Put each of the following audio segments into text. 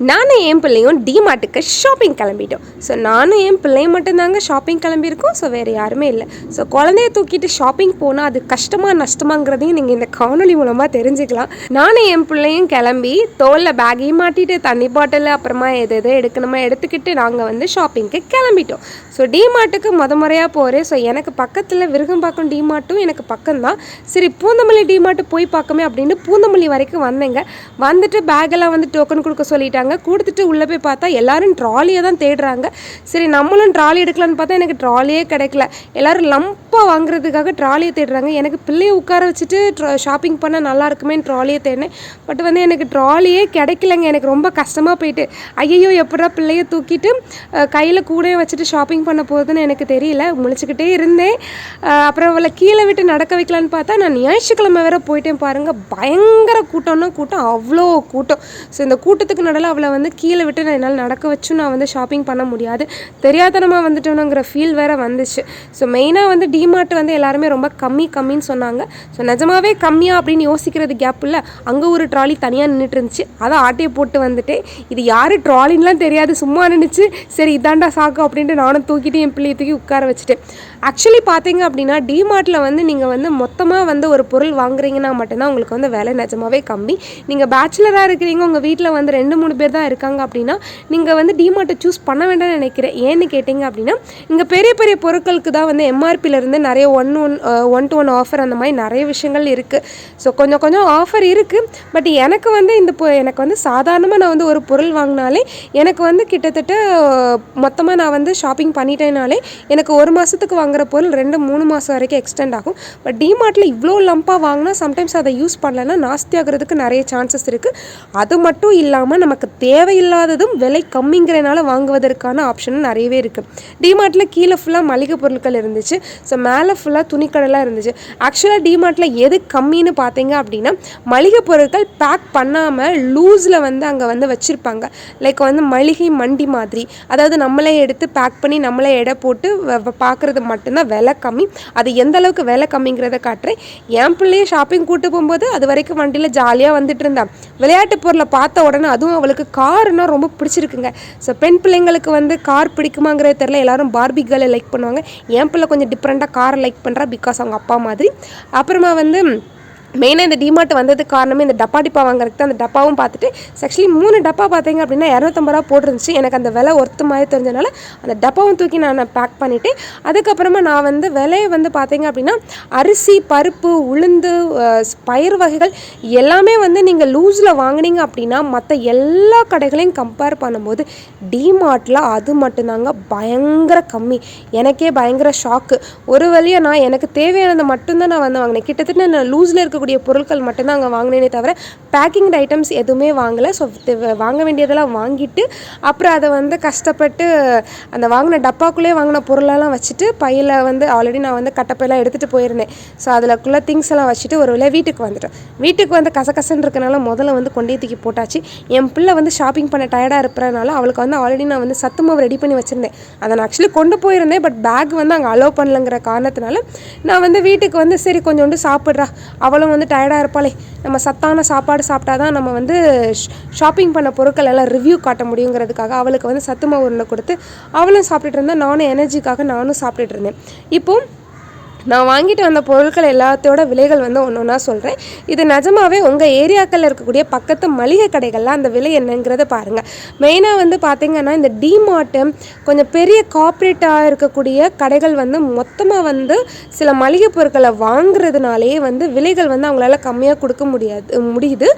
நானும் என் பிள்ளையும் டிமார்ட்டுக்கு ஷாப்பிங் கிளம்பிட்டோம். ஸோ நானும் என் பிள்ளையும் மட்டும்தாங்க ஷாப்பிங் கிளம்பியிருக்கோம். ஸோ வேறு யாருமே இல்லை. ஸோ குழந்தைய தூக்கிட்டு ஷாப்பிங் போனால் அது கஷ்டமாக நஷ்டமாங்கிறதையும் நீங்கள் இந்த காணொலி மூலமாக தெரிஞ்சுக்கலாம். நானும் என் பிள்ளையும் கிளம்பி தோலில் பேக்கையும் மாட்டிட்டு தண்ணி பாட்டில் அப்புறமா எது எது எடுக்கணுமோ எடுத்துக்கிட்டு நாங்கள் வந்து ஷாப்பிங்க்கு கிளம்பிட்டோம். ஸோ டிமார்ட்டுக்கு முத முறையாக போகிறேன் ஸோ எனக்கு பக்கத்தில் விருகம்பாக்கம் டிமார்ட்டும் எனக்கு பக்கம்தான். சரி பூந்தமல்லி டிமார்ட்டு போய் பார்க்கமே அப்படின்னு பூந்தமல்லி வரைக்கும் வந்தேங்க. வந்துட்டு பேக்கெல்லாம் வந்து டோக்கன் கொடுக்க சொல்லிட்டாங்க. கொடுத்துட்டு உள்ளே போய் பார்த்தா எல்லாரும் ட்ராலியை தான் தேடுறாங்க. சரி நம்மளும் ட்ராலி எடுக்கலான்னு பார்த்தா எனக்கு ட்ராலியே கிடைக்கல. எல்லாரும் லம்பாக வாங்குறதுக்காக ட்ராலியை தேடுறாங்க. எனக்கு பிள்ளையை உட்கார வச்சுட்டு ஷாப்பிங் பண்ணால் நல்லா இருக்குமே ட்ராலியை தேடினேன். பட் வந்து எனக்கு ட்ராலியே கிடைக்கலங்க. எனக்கு ரொம்ப கஷ்டமாக போயிட்டு. ஐயோ எப்படா பிள்ளையை தூக்கிட்டு கையில் கூடயே வச்சுட்டு ஷாப்பிங் பண்ண போகுதுன்னு எனக்கு தெரியல. முழிச்சுக்கிட்டே இருந்தேன். அப்புறம் அவளை கீழே விட்டு நடக்க வைக்கலான்னு பார்த்தா நான் ஞாயிற்றுக்கிழமை வேற போயிட்டேன் பாருங்கள் பயங்கர கூட்டம்னா கூட்டம் அவ்வளோ கூட்டம். ஸோ இந்த கூட்டத்துக்கு நடுவில் அவளை வந்து கீழே விட்டு நான் என்னால் நடக்க வச்சும் நான் வந்து ஷாப்பிங் பண்ண முடியாது. தெரியாதனமாக வந்துட்டோனுங்கிற ஃபீல் வேற வந்துச்சு. ஸோ மெயினாக வந்து டிமார்ட் வந்து எல்லாருமே ரொம்ப கம்மி கம்மின்னு சொன்னாங்க. ஸோ நிஜமாவே கம்மியாக அப்படின்னு யோசிக்கிறது கேப் இல்லை. அங்கே ஒரு ட்ராலி தனியாக நின்றுட்டு இருந்துச்சு அதை ஆட்டையை போட்டு வந்துட்டேன். இது யார் ட்ராலின்லாம் தெரியாது. சும்மா நின்றுச்சு சரி இதாண்டா சாக்கு அப்படின்ட்டு நானும் தூக்கிட்டு என் பிள்ளையை தூக்கி உட்கார வச்சுட்டேன். ஆக்சுவலி பார்த்தீங்க அப்படின்னா டிமார்ட்டில் வந்து நீங்கள் வந்து மொத்தமாக வந்து ஒரு பொருள் வாங்குறீங்கன்னா மட்டும்தான் உங்களுக்கு வந்து விலை நிஜமாவே கம்மி. நீங்கள் பேச்சுலராக இருக்கிறீங்க உங்கள் வீட்டில் வந்து ரெண்டு மூணு பேர் தான் இருக்காங்க அப்படின்னா நீங்கள் வந்து டிமார்ட்டை சூஸ் பண்ண வேண்டாம்னு நினைக்கிறேன் ஏன்னு கேட்டிங்க அப்படின்னா இங்கே பெரிய பெரிய பொருட்களுக்கு தான் வந்து எம்ஆர்பியிலேருந்து நிறைய one one one to one offer அந்த மாதிரி நிறைய விஷயங்கள் இருக்குது ஸோ கொஞ்சம் கொஞ்சம் ஆஃபர் இருக்குது பட் எனக்கு வந்து இந்த பொ- எனக்கு வந்து சாதாரணமாக நான் வந்து ஒரு பொருள் வாங்கினாலே எனக்கு வந்து கிட்டத்தட்ட மொத்தமாக நான் வந்து ஷாப்பிங் பண்ணிட்டேனாலே எனக்கு ஒரு மாதத்துக்கு வாங்குற பொருள் ரெண்டு மூணு மாதம் வரைக்கும் எக்ஸ்டெண்ட் ஆகும். பட் டிமார்ட்டில் இவ்வளோ லம்பாக வாங்கினா சம்டைம்ஸ் அதை யூஸ் பண்ணலன்னா நாஸ்தி ஆகிறதுக்கு நிறைய சான்சஸ் இருக்குது அது மட்டும் இல்லாமல் நமக்கு தேவையில்லாததும் விலை கம்மிங்கிறனால வாங்குவதற்கான ஆப்ஷனும் நிறையவே இருக்குது டிமார்ட்டில் கீழே ஃபுல்லாக மளிகை பொருட்கள் இருந்துச்சு. ஸோ மேலே ஃபுல்லாக துணிக்கடலாம் இருந்துச்சு. ஆக்சுவலாக டிமார்ட்டில் எது கம்மின்னு பார்த்தீங்க அப்படின்னா மளிகை பொருட்கள் பேக் பண்ணாமல் லூஸில் வந்து அங்கே வந்து வச்சுருப்பாங்க. லைக் வந்து மளிகை மண்டி மாதிரி. அதாவது நம்மளே எடுத்து பேக் பண்ணி நம்மளே எடை போட்டு பார்க்குறது மட்டும்தான் விலை கம்மி. அது எந்த அளவுக்கு விலை கம்மிங்கிறத காட்டுறேன். என் பிள்ளைய ஷாப்பிங் கூட்டு போகும்போது அது வரைக்கும் வண்டியில் ஜாலியாக வந்துட்டு இருந்தான். விளையாட்டு பொருளை பார்த்த உடனே அதுவும் அவளுக்கு காருன்னா ரொம்ப பிடிச்சிருக்குங்க. ஸோ பெண் பிள்ளைங்களுக்கு வந்து கார் பிடிக்குமாங்கிறது தெரில எல்லாரும் பார்பி கேர்ளை லைக் பண்ணுவாங்க. என் பிள்ளை கொஞ்சம் டிஃப்ரெண்ட்டாக காரை லைக் பண்ணுறா பிகாஸ் அவங்க அப்பா மாதிரி. அப்புறமா வந்து மெயினாக இந்த டிமார்ட் வந்ததுக்கு காரணமே இந்த டப்பா டிப்பா வாங்குறதுக்கு தான் அந்த டப்பாவும் பார்த்துட்டு ஆக்சுவலி மூணு டப்பா பார்த்தீங்க அப்படின்னா இரநூத்தம்பது ரூபா போட்டிருந்துச்சு. எனக்கு அந்த விலை ஒர்த்து மாதிரி தெரிஞ்சனால அந்த டப்பாவும் தூக்கி நான் பேக் பண்ணிவிட்டு அதுக்கப்புறமா நான் வந்து விலையை வந்து பார்த்தீங்க அப்படின்னா அரிசி பருப்பு உளுந்து பயிர் வகைகள் எல்லாமே வந்து நீங்கள் லூஸில் வாங்குனீங்க அப்படின்னா மற்ற எல்லா கடைகளையும் கம்பேர் பண்ணும்போது டிமார்ட்டில் அது மட்டும்தாங்க பயங்கர கம்மி. எனக்கே பயங்கர ஷாக்கு ஒரு வழியாக நான் எனக்கு தேவையானதை மட்டும்தான் நான் வந்து வாங்கினேன். கிட்டத்தட்ட நான் லூஸில் இருக்கக்கூடிய பொருட்கள் மட்டும்தான் அங்கே வாங்கினேனே தவிர பேக்கிங் ஐட்டம்ஸ் எதுவுமே வாங்கலை. ஸோ வாங்க வேண்டியதெல்லாம் வாங்கிட்டு அப்புறம் அதை வந்து கஷ்டப்பட்டு அந்த வாங்கின டப்பாக்குள்ளே வாங்கின பொருளெல்லாம் வச்சுட்டு பையில் வந்து ஆல்ரெடி நான் வந்து கட்டப்பையெல்லாம் எடுத்துகிட்டு போயிருந்தேன். ஸோ அதில்க்குள்ளே திங்ஸ் எல்லாம் வச்சுட்டு ஒரு வேலை வீட்டுக்கு வந்துட்டேன் வீட்டுக்கு வந்து கசகசன்னு இருக்கனால முதல்ல வந்து கொண்டே தூக்கி போட்டாச்சு. என் பிள்ளை வந்து ஷாப்பிங் பண்ண டயர்டாக இருப்பறனால அவளுக்கு வந்து ஆல்ரெடி நான் வந்து சத்து மாவு ரெடி பண்ணி வச்சுருந்தேன். அதை நான் ஆக்சுவலி கொண்டு போயிருந்தேன் பட் பேக் வந்து அங்கே அலோவ் பண்ணலங்கிற காரணத்தினால நான் வந்து வீட்டுக்கு வந்து சரி கொஞ்சோண்டு சாப்பிட்றா. அவளும் வந்து டயர்டாக இருப்பாளே. நம்ம சத்தான சாப்பாடு சாப்பிட்டா தான் நம்ம வந்து ஷாப்பிங் பண்ண பொருட்கள் எல்லாம் ரிவ்யூ காட்ட முடியுங்கிறதுக்காக அவளுக்கு வந்து சத்து மாவு கொடுத்து அவளும் சாப்பிட்டுட்டு இருந்தா நானும் எனர்ஜிக்காக நானும் சாப்பிட்டுட்டு இருந்தேன். இப்போ நான் வாங்கிட்டு வந்த பொருட்கள் எல்லாத்தோட விலைகள் வந்து ஒன்று ஒன்றா சொல்கிறேன் இது நிஜமாவே உங்கள் ஏரியாக்களில் இருக்கக்கூடிய பக்கத்து மளிகை கடைகளில் அந்த விலை என்னங்கிறத பாருங்கள் மெயினாக வந்து பார்த்தீங்கன்னா இந்த டிமார்ட்டு கொஞ்சம் பெரிய கார்ப்பரேட்டாக இருக்கக்கூடிய கடைகள் வந்து மொத்தமாக வந்து சில மளிகை பொருட்களை வாங்குறதுனாலேயே வந்து விலைகள் வந்து அவங்களால கம்மியாக கொடுக்க முடியாது முடியுது.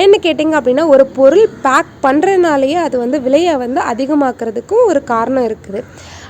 ஏன்னு கேட்டிங்க அப்படின்னா ஒரு பொருள் பேக் பண்ணுறதுனாலேயே அது வந்து விலையை வந்து அதிகமாக்குறதுக்கும் ஒரு காரணம் இருக்குது.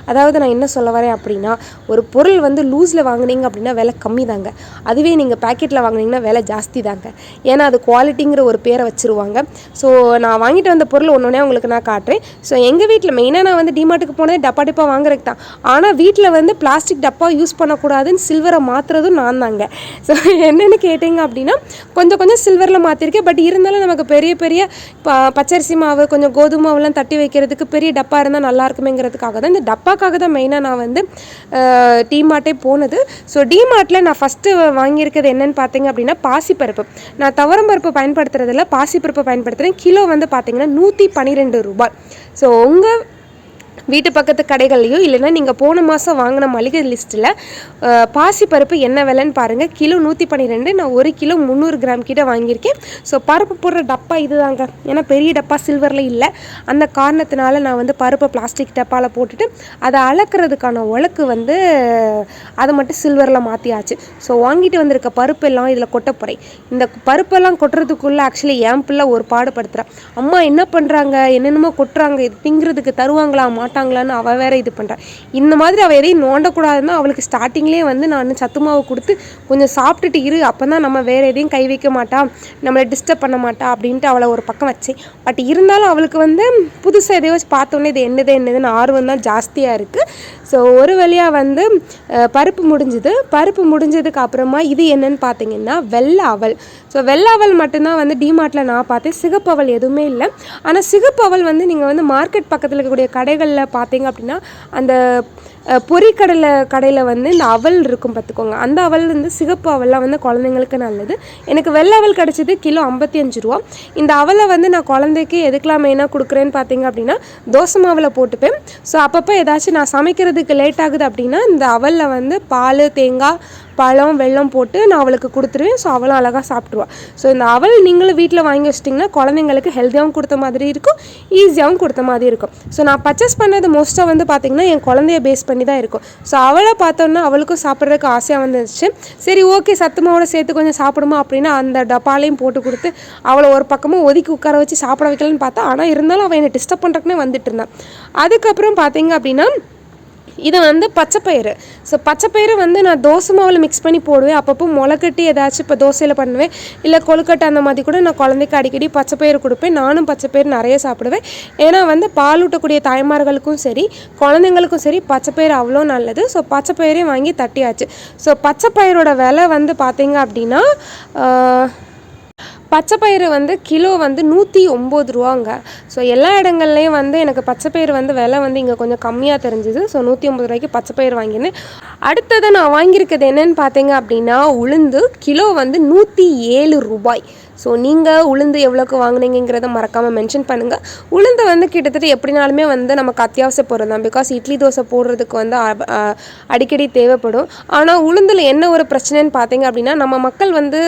அதாவது நான் என்ன சொல்ல வரேன் அப்படின்னா ஒரு பொருள் வந்து லூஸில் வாங்குனீங்க அப்படின்னா விலை கம்மி தாங்க அதுவே நீங்கள் பேக்கெட்டில் வாங்குனீங்கன்னா விலை ஜாஸ்தி தாங்க ஏன்னா அது குவாலிட்டிங்கிற ஒரு பேரை வச்சுருவாங்க. ஸோ நான் வாங்கிட்டு வந்த பொருள் ஒன்று உங்களுக்கு நான் காட்டுறேன். ஸோ எங்கள் வீட்டில் மெயினாக நான் வந்து டிமார்ட்டுக்கு போனதே டப்பா டிப்பா வாங்குறதுக்கு தான். ஆனால் வீட்டில் வந்து பிளாஸ்டிக் டப்பா யூஸ் பண்ணக்கூடாதுன்னு சில்வரை மாற்றுறதும் நான் தாங்க. ஸோ என்னென்னு கேட்டிங்க அப்படின்னா கொஞ்சம் கொஞ்சம் சில்வரில் மாற்றிருக்கேன் பட் இருந்தாலும் நமக்கு பெரிய பெரிய ப- பச்சரிசி மாவு கொஞ்சம் கோதுமை மாவுலாம் தட்டி வைக்கிறதுக்கு பெரிய டப்பா இருந்தால் நல்லா இருக்குமேங்கிறதுக்காக தான் இந்த டப்பா டப்பாக்காக தான் மெயினாக நான் வந்து டிமார்ட்டே போனது. ஸோ டிமார்ட்டில் நான் ஃபஸ்ட்டு வாங்கியிருக்கிறது என்னென்னு பார்த்தீங்க அப்படின்னா பாசிப்பருப்பு. நான் துவரம் பருப்பு பயன்படுத்துறதில்ல பாசிப்பருப்பு பயன்படுத்துகிறேன் கிலோ வந்து பார்த்தீங்கன்னா நூற்றி பன்னிரெண்டு ரூபாய். ஸோ உங்கள் வீட்டு பக்கத்து கடைகள்லையோ இல்லைன்னா நீங்கள் போன மாதம் வாங்கின மளிகை லிஸ்ட்டில் பாசிப்பருப்பு என்ன விலைன்னு பாருங்கள் கிலோ நூற்றி பன்னிரெண்டு நான் ஒரு கிலோ முந்நூறு கிராம் கிட்ட வாங்கியிருக்கேன். ஸோ பருப்பு போடுற டப்பா இதுதாங்க. ஏன்னா பெரிய டப்பா சில்வரில் இல்லை. அந்த காரணத்தினால நான் வந்து பருப்பை பிளாஸ்டிக் டப்பாவில் போட்டுட்டு அதை அளக்கிறதுக்கான உலக்கு வந்து அதை மட்டும் சில்வரில் மாற்றியாச்சு ஸோ வாங்கிட்டு வந்திருக்க பருப்பு எல்லாம் இதில் கொட்ட போகிறேன் இந்த பருப்பெல்லாம் கொட்டுறதுக்குள்ளே ஆக்சுவலி என் பிள்ளை ஒரு பாடுபடுத்துகிறான் அம்மா என்ன பண்ணுறாங்க என்னென்னமோ கொட்டுறாங்க. இது திங்கிறதுக்கு தருவாங்களாம்மா? மாட்டாங்களான்னு அவள் வேற இது பண்ணுறான் இந்த மாதிரி அவள் எதையும் நோண்டக்கூடாதுன்னா அவளுக்கு ஸ்டார்டிங்லேயே வந்து நான் சத்து மாவு கொடுத்து கொஞ்சம் சாப்பிட்டுட்டு இரு அப்போ தான் நம்ம வேறு எதையும் கை வைக்க மாட்டா நம்மளை டிஸ்டர்ப் பண்ண மாட்டா அப்படின்ட்டு அவளை ஒரு பக்கம் வச்சேன். பட் இருந்தாலும் அவளுக்கு வந்து புதுசாக எதையோ பார்த்தோன்னே இது என்னது என்னதுன்னு ஆர்வம் தான் ஜாஸ்தியாக இருக்குது ஸோ ஒரு வழியாக வந்து பருப்பு முடிஞ்சுது. பருப்பு முடிஞ்சதுக்கு அப்புறமா இது என்னன்னு பார்த்தீங்கன்னா வெள்ளை அவல். ஸோ வெள்ளை அவல் மட்டும்தான் வந்து டிமார்ட்டில் நான் பார்த்தேன். சிகப்பவல் எதுவுமே இல்லை. ஆனால் சிகப்பவல் வந்து நீங்கள் வந்து மார்க்கெட் பக்கத்தில் இருக்கக்கூடிய கடைகளில் பார்த்தீங்க அப்படின்னா அந்த பொறிக்கடலை கடையில் வந்து இந்த அவல் இருக்கும் பார்த்துக்கோங்க அந்த அவல் வந்து சிகப்பு அவல்லாம் வந்து குழந்தைங்களுக்கு நல்லது. எனக்கு வெள்ளை அவல் கிடச்சிது கிலோ ஐம்பத்தி அஞ்சு ரூபா. இந்த அவலை வந்து நான் குழந்தைக்கு எதுக்கெலாம் மெயினாக கொடுக்குறேன்னு பார்த்தீங்க அப்படின்னா தோசை மாவில் போட்டுப்பேன். ஸோ அப்பப்போ ஏதாச்சும் நான் சமைக்கிறதுக்கு லேட் ஆகுது அப்படின்னா இந்த அவலில் வந்து பால் தேங்காய் பழம் வெல்லம் போட்டு நான் அவளுக்கு கொடுத்துருவேன். ஸோ அவளும் அழகாக சாப்பிட்ருவா ஸோ இந்த அவள் நீங்களும் வீட்டில் வாங்கி வச்சிட்டிங்கன்னா குழந்தைங்களுக்கு ஹெல்த்தியாகவும் கொடுத்த மாதிரி இருக்கும் ஈஸியாகவும் கொடுத்த மாதிரி இருக்கும். ஸோ நான் பர்ச்சேஸ் பண்ணது மோஸ்ட்டாக வந்து பார்த்திங்கன்னா என் குழந்தைய பேஸ் பண்ணி தான் இருக்கும். ஸோ அவளை பார்த்தோன்னா அவளுக்கும் சாப்பிட்றதுக்கு ஆசையாக வந்துருச்சு. சரி ஓகே சத்துமாவோட சேர்த்து கொஞ்சம் சாப்பிடுமா அப்படின்னு அந்த டப்பாலையும் போட்டு கொடுத்து அவளை ஒரு பக்கமும் ஒதுக்கி உட்கார வச்சு சாப்பிட வைக்கலன்னு பார்த்தா ஆனால் இருந்தாலும் அவள் என்னை டிஸ்டர்ப் பண்ணுறக்குன்னே வந்துட்டு இருந்தான் அதுக்கப்புறம் பார்த்தீங்க அப்படின்னா இது வந்து பச்சைப்பயிறு. ஸோ பச்சைப்பயிறு வந்து நான் தோசை மாவில் மிக்ஸ் பண்ணி போடுவேன். அப்பப்போ முளைக்கட்டி ஏதாச்சும் இப்போ தோசையில் பண்ணுவேன். இல்லை கொழுக்கட்டை அந்த மாதிரி கூட நான் குழந்தைக்கு அடிக்கடி பச்சைப்பயிறு கொடுப்பேன். நானும் பச்சைப்பயிறு நிறைய சாப்பிடுவேன். ஏன்னா வந்து பால் ஊட்டக்கூடிய தாய்மார்களுக்கும் சரி குழந்தைங்களுக்கும் சரி பச்சைப்பயிறு அவ்வளோ நல்லது. ஸோ பச்சைப்பயிரையும் வாங்கி தட்டியாச்சு. ஸோ பச்சைப்பயிரோட விலை வந்து பார்த்தீங்க அப்படின்னா பச்சை பச்சைப்பயிறு வந்து கிலோ வந்து நூற்றி ஒம்பது ரூபாங்க. ஸோ எல்லா இடங்கள்லையும் வந்து எனக்கு பச்சைப்பயிறு வந்து விலை வந்து இங்கே கொஞ்சம் கம்மியாக தெரிஞ்சுது. ஸோ நூற்றி ஐம்பது ரூபாய்க்கு பச்சைப்பயிறு வாங்கினேன். அடுத்தது நான் வாங்கியிருக்கிறது என்னன்னு பார்த்தீங்க அப்படின்னா உளுந்து கிலோ வந்து நூற்றி ஏழு ரூபாய். ஸோ நீங்கள் உளுந்து எவ்வளோக்கு வாங்கினீங்கிறத மறக்காமல் மென்ஷன் பண்ணுங்கள் உளுந்து வந்து கிட்டத்தட்ட எப்படினாலுமே வந்து நமக்கு அத்தியாவசிய பொருள் தான். பிகாஸ் இட்லி தோசை போடுறதுக்கு வந்து அடிக்கடி தேவைப்படும். ஆனால் உளுந்தில் என்ன ஒரு பிரச்சனைன்னு பார்த்தீங்க அப்படின்னா நம்ம மக்கள் வந்து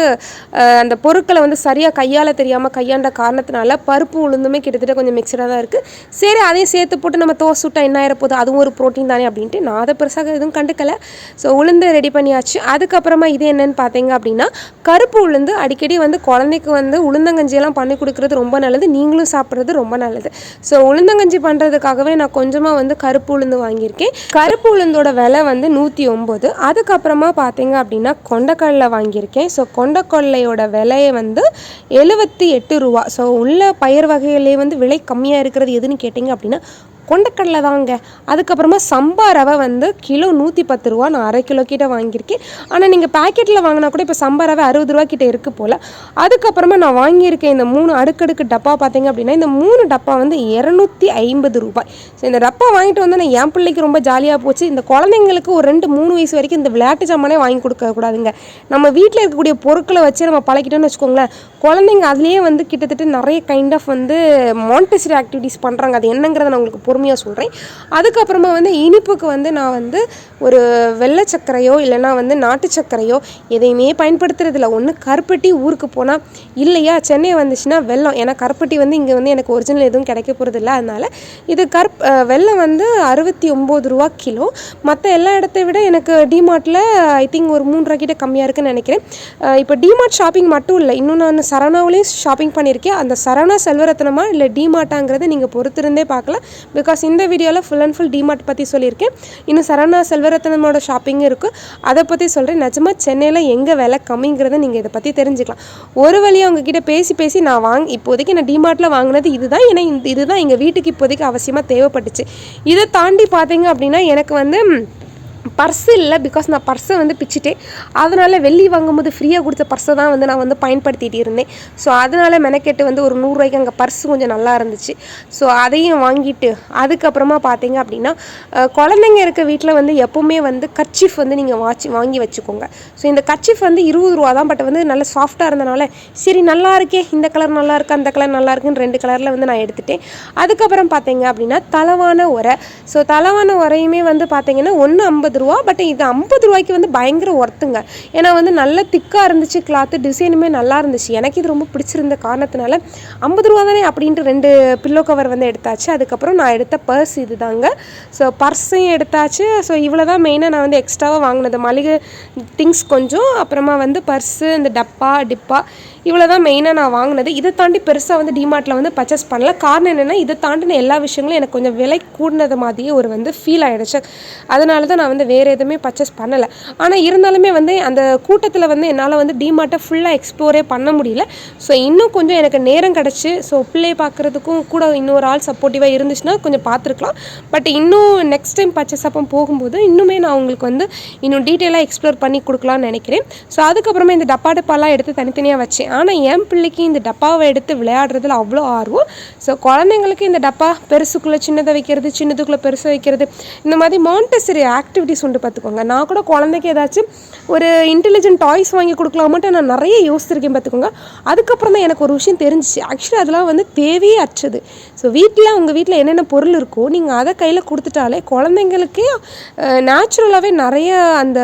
அந்த பொருட்களை வந்து சரியாக கையாள தெரியாமல் கையாண்ட காரணத்தினால பருப்பு உளுந்துமே கிட்டத்தட்ட கொஞ்சம் மிக்சடாக தான் இருக்குது சரி அதையும் சேர்த்து போட்டு நம்ம தோசை சுட்டா என்ன ஆகிற போகுது? அதுவும் ஒரு ப்ரோட்டீன் தானே அப்படின்ட்டு நான் அதை பெருசாக எதுவும் கண்டுக்கல. ஸோ உளுந்து ரெடி பண்ணியாச்சு. அதுக்கப்புறமா இது என்னன்னு பார்த்தீங்க அப்படின்னா கருப்பு உளுந்து அடிக்கடி வந்து குழந்தை குழந்தைக்கு வந்து உளுந்தங்கஞ்சியெல்லாம் பண்ணி கொடுக்குறது ரொம்ப நல்லது. நீங்களும் சாப்பிட்றது ரொம்ப நல்லது. ஸோ உளுந்தங்கஞ்சி பண்ணுறதுக்காகவே நான் கொஞ்சமாக வந்து கருப்பு உளுந்து வாங்கியிருக்கேன். கருப்பு உளுந்தோட விலை வந்து நூற்றி ஒம்பது அதுக்கப்புறமா பார்த்தீங்க அப்படின்னா கொண்டக்கடலை வாங்கியிருக்கேன். ஸோ கொண்டக்கடலையோட விலையை வந்து எழுபத்தி எட்டு ரூபா. ஸோ உள்ள பயிர் வகைகளே வந்து விலை கம்மியாக இருக்கிறது எதுன்னு கேட்டிங்க அப்படின்னா கொண்டக்கடலை தாங்க. அதுக்கப்புறமா சம்பா ரவை வந்து கிலோ நூற்றி பத்து ரூபா. நான் அரை கிலோ கிட்ட வாங்கியிருக்கேன். ஆனால் நீங்கள் பேக்கெட்டில் வாங்கினா கூட இப்போ சம்பா ரவை அறுபது ரூபா கிட்ட இருக்குது போல். அதுக்கப்புறமா நான் வாங்கியிருக்கேன் இந்த மூணு அடுக்கடுக்கு டப்பா பார்த்தீங்க அப்படின்னா இந்த மூணு டப்பா வந்து இரநூத்தி ஐம்பது ரூபாய். ஸோ இந்த டப்பா வாங்கிட்டு வந்து நான் என் பிள்ளைக்கு ரொம்ப ஜாலியாக போச்சு. இந்த குழந்தைங்களுக்கு ஒரு ரெண்டு மூணு வயசு வரைக்கும் இந்த விளையாட்டு சாமானே வாங்கி கொடுக்கக்கூடாதுங்க நம்ம வீட்டில் இருக்கக்கூடிய பொருட்களை வச்சு நம்ம பழகிட்டோம்னு வச்சுக்கோங்களேன் குழந்தைங்க அதுலேயே வந்து கிட்டத்தட்ட நிறைய கைண்ட் ஆஃப் வந்து மான்டெசரி ஆக்டிவிட்டீஸ் பண்ணுறாங்க அது என்னங்கிறத நான் உங்களுக்கு பொறுமையாக சொல்கிறேன் அதுக்கப்புறமா வந்து இனிப்புக்கு வந்து நான் வந்து ஒரு வெள்ளை சர்க்கரையோ இல்லைன்னா வந்து நாட்டு சர்க்கரையோ எதையுமே பயன்படுத்துறதில்ல ஒன்று கருப்பட்டி ஊருக்கு போனால் இல்லையா? சென்னை வந்துச்சுன்னா வெல்லம். ஏன்னா கருப்பட்டி வந்து இங்கே வந்து எனக்கு ஒரிஜினல் எதுவும் கிடைக்க போகிறது இல்லை. அதனால் இது கருப் வெள்ளம் வெல்லம் வந்து அறுபத்தி ஒம்பது ரூபா கிலோ. மற்ற எல்லா இடத்தை விட எனக்கு டிமார்ட்டில் ஐ திங்க் ஒரு மூணு ரூபா கிட்ட கம்மியாக இருக்குன்னு நினைக்கிறேன். இப்போ டிமார்ட் ஷாப்பிங் மட்டும் இல்லை. இன்னும் நான் சரணாவிலையும் ஷாப்பிங் பண்ணியிருக்கேன் அந்த சரணா செல்வரத்னமா இல்லை டிமார்ட்டாங்கிறத நீங்கள் பொறுத்திருந்தே பார்க்கலாம். பிகாஸ் இந்த வீடியோவில் ஃபுல் அண்ட் ஃபுல் டிமார்ட் பற்றி சொல்லியிருக்கேன். இன்னும் சரணா செல்வரத்னமோட ஷாப்பிங் இருக்குது அதை பற்றி சொல்கிறேன் நிஜமாக சென்னையில் எங்கே விலை கம்மிங்கிறத நீங்கள் இதை பற்றி தெரிஞ்சுக்கலாம். ஒரு வழியாக அவங்கக்கிட்ட பேசி பேசி நான் வாங்க இப்போதைக்கு நான் டிமார்ட்டில் வாங்கினது இதுதான். ஏன்னா இந்த இதுதான் எங்கள் வீட்டுக்கு இப்போதைக்கு அவசியமாக தேவைப்பட்டுச்சு. இதை தாண்டி பார்த்தீங்க அப்படின்னா எனக்கு வந்து பர்ஸு இல்லை பிகாஸ் நான் பர்ஸை வந்து பிச்சுட்டேன். அதனால் வெள்ளி வாங்கும்போது ஃப்ரீயாக கொடுத்த பர்ஸை தான் வந்து நான் வந்து பயன்படுத்திட்டு இருந்தேன். ஸோ அதனால் மெனக்கெட்டு வந்து ஒரு நூறுரூவாய்க்கு அங்கே பர்ஸ் கொஞ்சம் நல்லா இருந்துச்சு. ஸோ அதையும் வாங்கிட்டு அதுக்கப்புறமா பார்த்தீங்க அப்படின்னா குழந்தைங்க இருக்க வீட்டில் வந்து எப்போவுமே வந்து கர்ச்சீஃப் வந்து நீங்கள் வாட்சி வாங்கி வச்சுக்கோங்க. ஸோ இந்த கர்ச்சீஃப் வந்து இருபது ரூபா தான் பட் வந்து நல்ல சாஃப்டாக இருந்தனால சரி நல்லா இருக்கே இந்த கலர் நல்லா இருக்கு அந்த கலர் நல்லா இருக்குன்னு ரெண்டு கலரில் வந்து நான் எடுத்துட்டேன். அதுக்கப்புறம் பார்த்தீங்க அப்படின்னா தளவான உரை. ஸோ தளவான உரையுமே வந்து பார்த்தீங்கன்னா ஒன்று ஐம்பது ரூபா பட் இது ஐம்பது ரூபாய்க்கு வந்து பயங்கர ஒர்த்துங்க ஏன்னா வந்து நல்ல திக்காக இருந்துச்சு கிளாத்து டிசைனுமே நல்லா இருந்துச்சு. எனக்கு இது ரொம்ப பிடிச்சிருந்த காரணத்தினால ஐம்பது ரூபா தானே அப்படின்ட்டு ரெண்டு பில்லோ கவர் வந்து எடுத்தாச்சு. அதுக்கப்புறம் நான் எடுத்த பர்ஸ் இது தாங்க ஸோ பர்ஸையும் எடுத்தாச்சு. ஸோ இவ்வளோ தான் மெயினாக நான் வந்து எக்ஸ்ட்ராவாக வாங்கினது. மளிகை திங்ஸ் கொஞ்சம் அப்புறமா வந்து பர்ஸு இந்த டப்பா டிப்பா இவ்வளோ தான் மெயினாக நான் வாங்கினது. இதை தாண்டி பெருசாக வந்து டிமார்ட்டில் வந்து பர்ச்சேஸ் பண்ணல. காரணம் என்னென்னா இதை தாண்டின எல்லா விஷயங்களும் எனக்கு கொஞ்சம் விலை கூடினது மாதிரியே ஒரு வந்து ஃபீல் ஆகிடுச்சு அதனால தான் நான் வந்து வேறு எதுவுமே பர்ச்சேஸ் பண்ணலை. ஆனால் இருந்தாலுமே வந்து அந்த கூட்டத்தில் வந்து என்னால் வந்து டிமார்ட்டை ஃபுல்லாக எக்ஸ்ப்ளோரே பண்ண முடியல. ஸோ இன்னும் கொஞ்சம் எனக்கு நேரம் கிடச்சி. ஸோ பிள்ளையை பார்க்குறதுக்கும் கூட இன்னொரு ஆள் சப்போர்ட்டிவாக இருந்துச்சுன்னா கொஞ்சம் பார்த்துருக்கலாம். பட் இன்னும் நெக்ஸ்ட் டைம் பர்ச்சேஸ் அப்போ போகும்போது இன்னுமே நான் உங்களுக்கு வந்து இன்னும் டீட்டெயிலாக எக்ஸ்ப்ளோர் பண்ணி கொடுக்கலாம்னு நினைக்கிறேன். ஸோ அதுக்கப்புறமா இந்த டப்பா டப்பாலாம் எடுத்து தனித்தனியாக வச்சேன். ஆனால் என் பிள்ளைக்கு இந்த டப்பாவை எடுத்து விளையாடுறதுல அவ்வளோ ஆர்வம். ஸோ குழந்தைங்களுக்கு இந்த டப்பா பெருசுக்குள்ளே சின்னதை வைக்கிறது சின்னதுக்குள்ளே பெருசை வைக்கிறது இந்த மாதிரி மாண்டசரி ஆக்டிவிட்டிஸ் உண்டு பார்த்துக்கோங்க. நான் கூட குழந்தைக்கு ஏதாச்சும் ஒரு இன்டெலிஜென்ட் டாய்ஸ் வாங்கி கொடுக்கலாமட்டு நான் நிறைய யோசிச்சிருக்கேன் பார்த்துக்கோங்க. அதுக்கப்புறம் தான் எனக்கு ஒரு விஷயம் தெரிஞ்சிச்சு. ஆக்சுவலி அதெல்லாம் வந்து தேவையே அற்றது. ஸோ வீட்டில் உங்கள் வீட்டில் என்னென்ன பொருள் இருக்கோ நீங்கள் அதை கையில் கொடுத்துட்டாலே குழந்தைங்களுக்கே நேச்சுரலாகவே நிறைய அந்த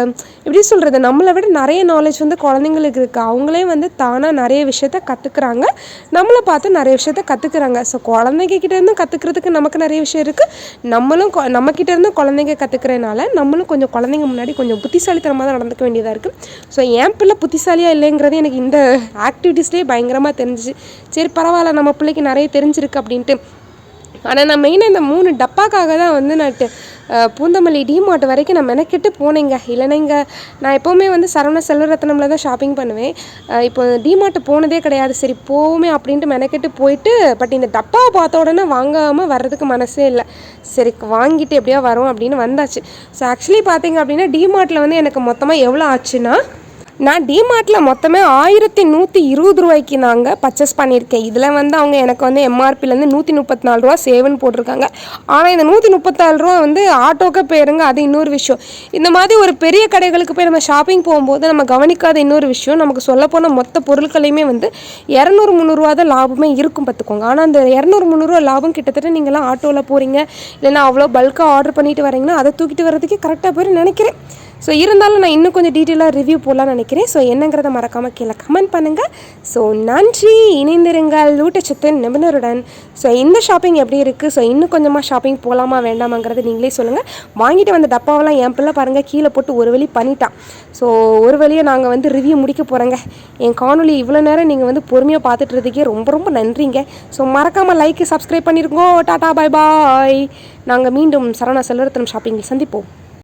எப்படி சொல்கிறது நம்மளை விட நிறைய நாலேஜ் வந்து குழந்தைங்களுக்கு இருக்குது அவங்களே வந்து தானாக நிறைய விஷயத்த கற்றுக்குறாங்க நம்மளை பார்த்து நிறைய விஷயத்த கற்றுக்குறாங்க ஸோ குழந்தைங்க கிட்ட கற்றுக்கிறதுக்கு நமக்கு நிறைய விஷயம் இருக்குது நம்மளும் கொ- குழந்தைங்க கற்றுக்கிறனால நம்மளும் கொஞ்சம் குழந்தைங்க முன்னாடி கொஞ்சம் புத்திசாலித்தனமாக தான் நடந்துக்க வேண்டியதாக இருக்குது ஸோ என் பிள்ளை புத்திசாலியாக இல்லைங்கிறது எனக்கு இந்த ஆக்டிவிட்டீஸ்லேயே பயங்கரமாக தெரிஞ்சிச்சு. சரி பரவாயில்ல நம்ம பிள்ளைக்கு நிறைய தெரிஞ்சிருக்கு அப்படின்ட்டு. ஆனால் நான் மெயினாக இந்த மூணு டப்பாக்காக தான் வந்து நான் ட- பூந்தமல்லி டிமார்ட் வரைக்கும் நான் மெனக்கெட்டு போனேங்க. இல்லைன்னா இங்கே நான் எப்போவுமே வந்து சரவண செல்வரத்னமில் தான் ஷாப்பிங் பண்ணுவேன். இப்போ டிமார்ட் போனதே கிடையாது. சரி போவோமே அப்படின்ட்டு மெனக்கெட்டு போயிட்டு பட் இந்த டப்பாவை பார்த்த உடனே வாங்காமல் வர்றதுக்கு மனசே இல்லை. சரி வாங்கிட்டு எப்படியா வரோம் அப்படின்னு வந்தாச்சு. ஸோ ஆக்சுவலி பார்த்தீங்க அப்படின்னா டிமார்ட்டில் வந்து எனக்கு மொத்தமாக எவ்வளோ ஆச்சுன்னா நான் டிமார்ட்டில் மொத்தமே ஆயிரத்தி நூற்றி இருபது ரூபாய்க்கு நாங்கள் பர்ச்சேஸ் பண்ணியிருக்கேன். இதில் வந்து அவங்க எனக்கு வந்து எம்ஆர்பிலேருந்து நூற்றி முப்பத்தி நாலு ரூபா சேவன் போட்டிருக்காங்க. ஆனால் இந்த நூற்றி முப்பத்தாலு ரூபா வந்து ஆட்டோக்கே போயிருங்க அது இன்னொரு விஷயம். இந்த மாதிரி ஒரு பெரிய கடைகளுக்கு போய் நம்ம ஷாப்பிங் போகும்போது நம்ம கவனிக்காத இன்னொரு விஷயம் நமக்கு சொல்லப்போன மொத்த பொருட்களையுமே வந்து இரநூறு முந்நூறுரூவா தான் லாபமே இருக்கும் பார்த்துக்கோங்க. ஆனால் அந்த இரநூறு முந்நூறுரூவா லாபம் கிட்டத்தட்ட நீங்களாம் ஆட்டோவில் போகிறீங்க இல்லைன்னா அவ்வளோ பல்காக ஆர்டர் பண்ணிட்டு வரீங்கன்னா அதை தூக்கிட்டு வர்றதுக்கே கரெக்டாக போய் நினைக்கிறேன். ஸோ இருந்தாலும் நான் இன்னும் கொஞ்சம் டீட்டெயிலாக ரிவ்யூ போடலாம்னு நினைக்கிறேன். ஸோ என்னங்கிறத மறக்காமல் கீழே கமெண்ட் பண்ணுங்கள் ஸோ நன்றி. இணைந்திருங்கள். ஊட்டச்சத்து நிபுணருடன். ஸோ இந்த ஷாப்பிங் எப்படி இருக்குது ஸோ இன்னும் கொஞ்சமாக ஷாப்பிங் போகலாமா வேண்டாமாங்கிறது நீங்களே சொல்லுங்கள் வாங்கிட்டு வந்த டப்பாவெல்லாம் என் பிள்ளை பாருங்கள் கீழே போட்டு ஒரு வழி பண்ணிட்டான். ஸோ ஒரு வழியை நாங்கள் வந்து ரிவ்யூ முடிக்க போகிறோங்க என் காணொலி இவ்வளோ நேரம் நீங்கள் வந்து பொறுமையாக பார்த்துட்டுறதுக்கே ரொம்ப ரொம்ப நன்றிங்க. ஸோ மறக்காமல் லைக்கு சப்ஸ்கிரைப் பண்ணியிருக்கோம் டாடா பாய் பாய் நாங்கள் மீண்டும் சரவணா செல்வரத்தனம் ஷாப்பிங்கில் சந்திப்போம்.